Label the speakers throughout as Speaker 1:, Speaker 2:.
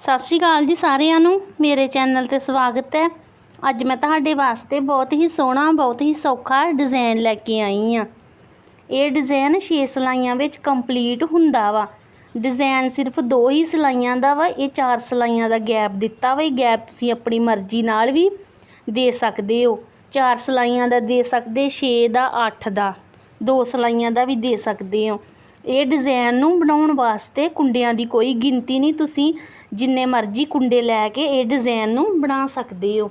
Speaker 1: ਸਤਿ ਸ਼੍ਰੀ ਅਕਾਲ ਜੀ ਸਾਰਿਆਂ ਨੂੰ। ਮੇਰੇ ਚੈਨਲ ਤੇ ਸਵਾਗਤ ਹੈ। ਅੱਜ ਮੈਂ ਤੁਹਾਡੇ ਵਾਸਤੇ ਬਹੁਤ ਹੀ ਸੋਹਣਾ, ਬਹੁਤ ਹੀ ਸੌਖਾ ਡਿਜ਼ਾਈਨ ਲੈ ਕੇ ਆਈ ਆ ਇਹ ਡਿਜ਼ਾਈਨ 6 ਸਿਲਾਈਆਂ ਵਿੱਚ ਕੰਪਲੀਟ ਹੁੰਦਾ ਵਾ। ਡਿਜ਼ਾਈਨ ਸਿਰਫ ਦੋ ਹੀ ਸਿਲਾਈਆਂ ਦਾ ਵਾ, ਇਹ ਚਾਰ ਸਿਲਾਈਆਂ ਦਾ ਗੈਪ ਦਿੱਤਾ ਵਾ, ਇਹ ਗੈਪ ਤੁਸੀਂ ਆਪਣੀ ਮਰਜ਼ੀ ਨਾਲ ਵੀ ਦੇ ਸਕਦੇ ਹੋ। ਚਾਰ ਸਿਲਾਈਆਂ ਦਾ ਦੇ ਸਕਦੇ 6 ਦਾ 8 ਦਾ। ਦੋ ਸਿਲਾਈਆਂ ਦਾ ਵੀ ਦੇ ਸਕਦੇ ਹੋ। ਇਹ ਡਿਜ਼ਾਈਨ ਨੂੰ ਬਣਾਉਣ ਵਾਸਤੇ ਕੁੰਡਿਆਂ ਦੀ ਕੋਈ ਗਿਣਤੀ ਨਹੀਂ, ਤੁਸੀਂ ਜਿੰਨੇ ਮਰਜ਼ੀ ਕੁੰਡੇ ਲੈ ਕੇ ਇਹ ਡਿਜ਼ਾਈਨ ਨੂੰ ਬਣਾ ਸਕਦੇ ਹੋ।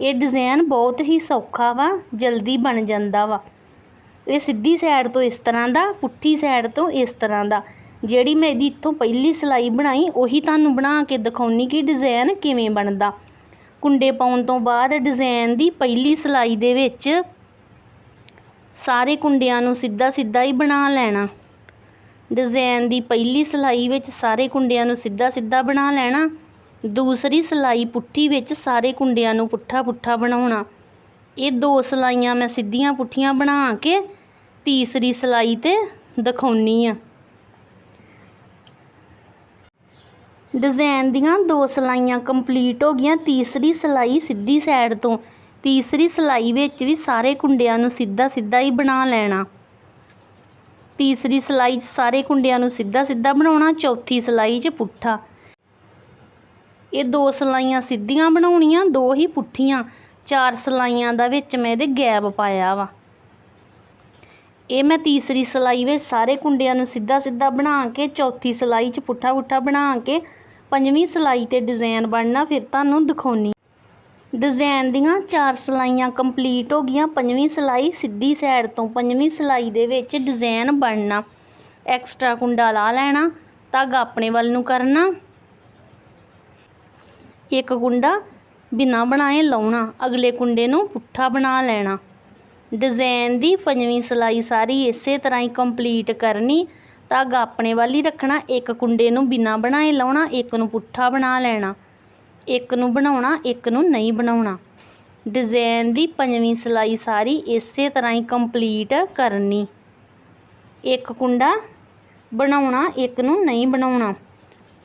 Speaker 1: ਇਹ ਡਿਜ਼ਾਈਨ ਬਹੁਤ ਹੀ ਸੌਖਾ ਵਾ, ਜਲਦੀ ਬਣ ਜਾਂਦਾ ਵਾ। ਇਹ ਸਿੱਧੀ ਸਾਈਡ ਤੋਂ ਇਸ ਤਰ੍ਹਾਂ ਦਾ, ਪੁੱਠੀ ਸਾਈਡ ਤੋਂ ਇਸ ਤਰ੍ਹਾਂ ਦਾ। ਜਿਹੜੀ ਮੈਂ ਇਹਦੀ ਇੱਥੋਂ ਪਹਿਲੀ ਸਿਲਾਈ ਬਣਾਈ, ਉਹੀ ਤੁਹਾਨੂੰ ਬਣਾ ਕੇ ਦਿਖਾਉਣੀ ਕਿ ਡਿਜ਼ਾਈਨ ਕਿਵੇਂ ਬਣਦਾ। ਕੁੰਡੇ ਪਾਉਣ ਤੋਂ ਬਾਅਦ ਡਿਜ਼ਾਈਨ ਦੀ ਪਹਿਲੀ ਸਿਲਾਈ ਦੇ ਵਿੱਚ ਸਾਰੇ ਕੁੰਡਿਆਂ ਨੂੰ ਸਿੱਧਾ ਸਿੱਧਾ ਹੀ ਬਣਾ ਲੈਣਾ। ਡਿਜ਼ਾਈਨ ਦੀ ਪਹਿਲੀ ਸਿਲਾਈ ਵਿੱਚ ਸਾਰੇ ਕੁੰਡਿਆਂ ਨੂੰ ਸਿੱਧਾ ਸਿੱਧਾ ਬਣਾ ਲੈਣਾ, ਦੂਸਰੀ ਸਿਲਾਈ ਪੁੱਠੀ ਵਿੱਚ ਸਾਰੇ ਕੁੰਡਿਆਂ ਨੂੰ ਪੁੱਠਾ ਪੁੱਠਾ ਬਣਾਉਣਾ। ਇਹ ਦੋ ਸਿਲਾਈਆਂ ਮੈਂ ਸਿੱਧੀਆਂ ਪੁੱਠੀਆਂ ਬਣਾ ਕੇ ਤੀਸਰੀ ਸਿਲਾਈ ਤੇ ਦਿਖਾਉਣੀ ਆ। ਡਿਜ਼ਾਈਨ ਦੀਆਂ ਦੋ ਸਿਲਾਈਆਂ ਕੰਪਲੀਟ ਹੋ ਗਈਆਂ। ਤੀਸਰੀ ਸਿਲਾਈ ਸਿੱਧੀ ਸਾਈਡ ਤੋਂ, ਤੀਸਰੀ ਸਿਲਾਈ ਵਿੱਚ ਵੀ ਸਾਰੇ ਕੁੰਡਿਆਂ ਨੂੰ ਸਿੱਧਾ ਸਿੱਧਾ ਹੀ ਬਣਾ ਲੈਣਾ। ਤੀਸਰੀ ਸਿਲਾਈ 'ਚ ਸਾਰੇ ਕੁੰਡਿਆਂ ਨੂੰ ਸਿੱਧਾ ਸਿੱਧਾ ਬਣਾਉਣਾ, ਚੌਥੀ ਸਿਲਾਈ 'ਚ ਪੁੱਠਾ। ਇਹ ਦੋ ਸਿਲਾਈਆਂ ਸਿੱਧੀਆਂ ਬਣਾਉਣੀਆਂ, ਦੋ ਹੀ ਪੁੱਠੀਆਂ। ਚਾਰ ਸਿਲਾਈਆਂ ਦਾ ਵਿੱਚ ਮੈਂ ਇਹਦੇ ਗੈਪ ਪਾਇਆ ਵਾ। ਇਹ ਮੈਂ ਤੀਸਰੀ ਸਿਲਾਈ ਵਿੱਚ ਸਾਰੇ ਕੁੰਡਿਆਂ ਨੂੰ ਸਿੱਧਾ ਸਿੱਧਾ ਬਣਾ ਕੇ, ਚੌਥੀ ਸਿਲਾਈ 'ਚ ਪੁੱਠਾ ਪੁੱਠਾ ਬਣਾ ਕੇ, ਪੰਜਵੀਂ ਸਿਲਾਈ ਤੇ ਡਿਜ਼ਾਈਨ ਬਣਨਾ, ਫਿਰ ਤੁਹਾਨੂੰ ਦਿਖਾਉਣੀ ਡਿਜ਼ਾਈਨ ਦੀਆਂ ਚਾਰ ਸਿਲਾਈਆਂ ਕੰਪਲੀਟ ਹੋ ਗਈਆਂ। ਪੰਜਵੀਂ ਸਿਲਾਈ ਸਿੱਧੀ ਸਾਈਡ ਤੋਂ ਪੰਜਵੀਂ ਸਿਲਾਈ ਦੇ ਵਿੱਚ ਡਿਜ਼ਾਈਨ ਬਣਨਾ। ਐਕਸਟਰਾ ਕੁੰਡਾ ਲਾ ਲੈਣਾ, ਧਾਗਾ ਆਪਣੇ ਵੱਲ ਨੂੰ ਕਰਨਾ। ਇੱਕ ਕੁੰਡਾ ਬਿਨਾਂ ਬਣਾਏ ਲਾਉਣਾ, ਅਗਲੇ ਕੁੰਡੇ ਨੂੰ ਪੁੱਠਾ ਬਣਾ ਲੈਣਾ। ਡਿਜ਼ਾਈਨ ਦੀ ਪੰਜਵੀਂ ਸਿਲਾਈ ਸਾਰੀ ਇਸੇ ਤਰ੍ਹਾਂ ਹੀ ਕੰਪਲੀਟ ਕਰਨੀ। ਧਾਗਾ ਆਪਣੇ ਵੱਲ ਹੀ ਰੱਖਣਾ, ਇੱਕ ਕੁੰਡੇ ਨੂੰ ਬਿਨਾਂ ਬਣਾਏ ਲਾਉਣਾ, ਇੱਕ ਨੂੰ ਪੁੱਠਾ ਬਣਾ ਲੈਣਾ। ਇੱਕ ਨੂੰ ਬਣਾਉਣਾ, ਇੱਕ ਨੂੰ ਨਹੀਂ ਬਣਾਉਣਾ। ਡਿਜ਼ਾਈਨ ਦੀ ਪੰਜਵੀਂ ਸਿਲਾਈ ਸਾਰੀ ਇਸੇ ਤਰ੍ਹਾਂ ਹੀ ਕੰਪਲੀਟ ਕਰਨੀ। ਇੱਕ ਕੁੰਡਾ ਬਣਾਉਣਾ, ਇੱਕ ਨੂੰ ਨਹੀਂ ਬਣਾਉਣਾ।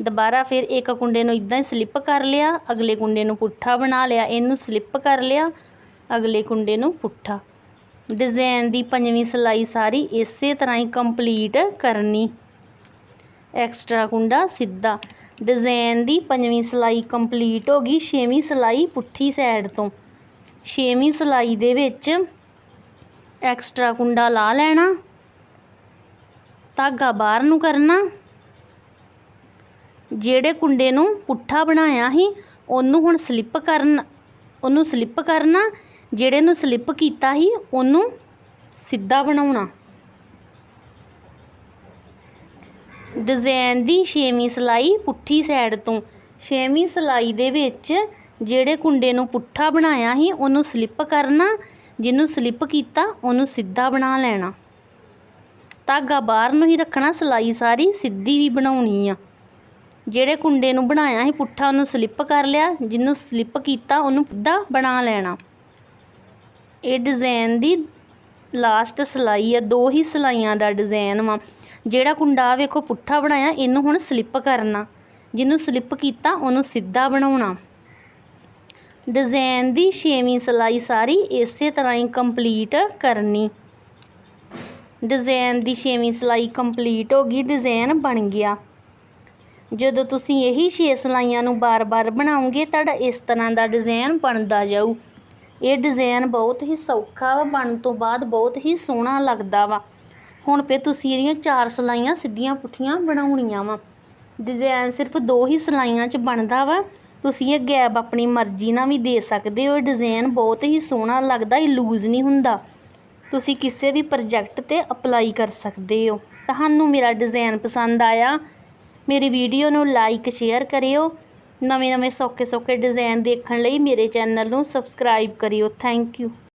Speaker 1: ਦੁਬਾਰਾ ਫਿਰ ਇੱਕ ਕੁੰਡੇ ਨੂੰ ਇਦਾਂ ਹੀ ਸਲਿੱਪ ਕਰ ਲਿਆ, ਅਗਲੇ ਕੁੰਡੇ ਨੂੰ ਪੁੱਠਾ ਬਣਾ ਲਿਆ, ਇਹਨੂੰ ਸਲਿੱਪ ਕਰ ਲਿਆ, ਅਗਲੇ ਕੁੰਡੇ ਨੂੰ ਪੁੱਠਾ। ਡਿਜ਼ਾਈਨ ਦੀ ਪੰਜਵੀਂ ਸਿਲਾਈ ਸਾਰੀ ਇਸੇ ਤਰ੍ਹਾਂ ਹੀ ਕੰਪਲੀਟ ਕਰਨੀ। ਐਕਸਟਰਾ ਕੁੰਡਾ ਸਿੱਧਾ। ਡਿਜ਼ਾਈਨ ਦੀ ਪੰਜਵੀਂ ਸਿਲਾਈ ਕੰਪਲੀਟ ਹੋ ਗਈ, ਛੇਵੀਂ ਸਿਲਾਈ ਪੁੱਠੀ ਸਾਈਡ ਤੋਂ। ਛੇਵੀਂ ਸਿਲਾਈ ਦੇ ਵਿੱਚ ਐਕਸਟਰਾ ਕੁੰਡਾ ਲਾ ਲੈਣਾ, ਧਾਗਾ ਬਾਹਰ ਨੂੰ ਕਰਨਾ। ਜਿਹੜੇ ਕੁੰਡੇ ਨੂੰ ਪੁੱਠਾ ਬਣਾਇਆ ਸੀ, ਉਹਨੂੰ ਹੁਣ ਸਲਿੱਪ ਕਰਨ, ਉਹਨੂੰ ਸਲਿੱਪ ਕਰਨਾ, ਜਿਹੜੇ ਨੂੰ ਸਲਿੱਪ ਕੀਤਾ ਸੀ, ਉਹਨੂੰ ਸਿੱਧਾ ਬਣਾਉਣਾ। ਡਿਜ਼ਾਈਨ ਦੀ ਛੇਵੀਂ ਸਿਲਾਈ ਪੁੱਠੀ ਸਾਈਡ ਤੋਂ। ਛੇਵੀਂ ਸਿਲਾਈ ਦੇ ਵਿੱਚ ਜਿਹੜੇ ਕੁੰਡੇ ਨੂੰ ਪੁੱਠਾ ਬਣਾਇਆ ਸੀ, ਉਹਨੂੰ ਸਲਿੱਪ ਕਰਨਾ, ਜਿਹਨੂੰ ਸਲਿੱਪ ਕੀਤਾ, ਉਹਨੂੰ ਸਿੱਧਾ ਬਣਾ ਲੈਣਾ। ਧਾਗਾ ਬਾਹਰ ਨੂੰ ਹੀ ਰੱਖਣਾ, ਸਿਲਾਈ ਸਾਰੀ ਸਿੱਧੀ ਵੀ ਬਣਾਉਣੀ ਆ। ਜਿਹੜੇ ਕੁੰਡੇ ਨੂੰ ਬਣਾਇਆ ਸੀ ਪੁੱਠਾ, ਉਹਨੂੰ ਸਲਿੱਪ ਕਰ ਲਿਆ, ਜਿਹਨੂੰ ਸਲਿੱਪ ਕੀਤਾ, ਉਹਨੂੰ ਸਿੱਧਾ ਬਣਾ ਲੈਣਾ। ਇਹ ਡਿਜ਼ਾਈਨ ਦੀ ਲਾਸਟ ਸਿਲਾਈ ਆ, ਦੋ ਹੀ ਸਿਲਾਈਆਂ ਦਾ ਡਿਜ਼ਾਈਨ ਵਾ। ਜਿਹੜਾ ਕੁੰਡਾ ਵੇਖੋ ਪੁੱਠਾ ਬਣਾਇਆ, ਇਹਨੂੰ ਹੁਣ ਸਲਿੱਪ ਕਰਨਾ। ਜਿਹਨੂੰ ਸਲਿੱਪ ਕੀਤਾ, ਉਹਨੂੰ ਸਿੱਧਾ ਬਣਾਉਣਾ। ਡਿਜ਼ਾਈਨ ਦੀ ਛੇਵੀਂ ਸਿਲਾਈ ਸਾਰੀ ਇਸੇ ਤਰ੍ਹਾਂ ਹੀ ਕੰਪਲੀਟ ਕਰਨੀ। ਡਿਜ਼ਾਈਨ ਦੀ ਛੇਵੀਂ ਸਿਲਾਈ ਕੰਪਲੀਟ ਹੋ ਗਈ ਡਿਜ਼ਾਈਨ ਬਣ ਗਿਆ। ਜਦੋਂ ਤੁਸੀਂ ਇਹੀ ਛੇ ਸਿਲਾਈਆਂ ਨੂੰ ਬਾਰ-ਬਾਰ ਬਣਾਉਂਗੇ ਤੁਹਾਡਾ ਇਸ ਤਰ੍ਹਾਂ ਦਾ ਡਿਜ਼ਾਈਨ ਬਣਦਾ ਜਾਊ। ਇਹ ਡਿਜ਼ਾਈਨ ਬਹੁਤ ਹੀ ਸੌਖਾ ਵਾ, ਬਣਨ ਤੋਂ ਬਾਅਦ ਬਹੁਤ ਹੀ ਸੋਹਣਾ ਲੱਗਦਾ ਵਾ। ਹੁਣ ਫਿਰ ਤੁਸੀਂ ਇਹਦੀਆਂ ਚਾਰ ਸਿਲਾਈਆਂ ਸਿੱਧੀਆਂ ਪੁੱਠੀਆਂ ਬਣਾਉਣੀਆਂ ਵਾ। ਡਿਜ਼ਾਈਨ ਸਿਰਫ ਦੋ ਹੀ ਸਿਲਾਈਆਂ 'ਚ ਬਣਦਾ ਵਾ। ਤੁਸੀਂ ਇਹ ਗੈਪ ਆਪਣੀ ਮਰਜ਼ੀ ਨਾਲ ਵੀ ਦੇ ਸਕਦੇ ਹੋ। ਡਿਜ਼ਾਈਨ ਬਹੁਤ ਹੀ ਸੋਹਣਾ ਲੱਗਦਾ, ਇਹ ਲੂਜ਼ ਨਹੀਂ ਹੁੰਦਾ। ਤੁਸੀਂ ਕਿਸੇ ਵੀ ਪ੍ਰੋਜੈਕਟ ਤੇ ਅਪਲਾਈ ਕਰ ਸਕਦੇ ਹੋ। ਤੁਹਾਨੂੰ ਮੇਰਾ ਡਿਜ਼ਾਈਨ ਪਸੰਦ ਆਇਆ, ਮੇਰੀ ਵੀਡੀਓ ਨੂੰ ਲਾਈਕ ਸ਼ੇਅਰ ਕਰਿਓ। ਨਵੇਂ ਨਵੇਂ ਸੌਖੇ ਸੌਖੇ ਡਿਜ਼ਾਈਨ ਦੇਖਣ ਲਈ ਮੇਰੇ ਚੈਨਲ ਨੂੰ ਸਬਸਕ੍ਰਾਈਬ ਕਰਿਓ। Thank you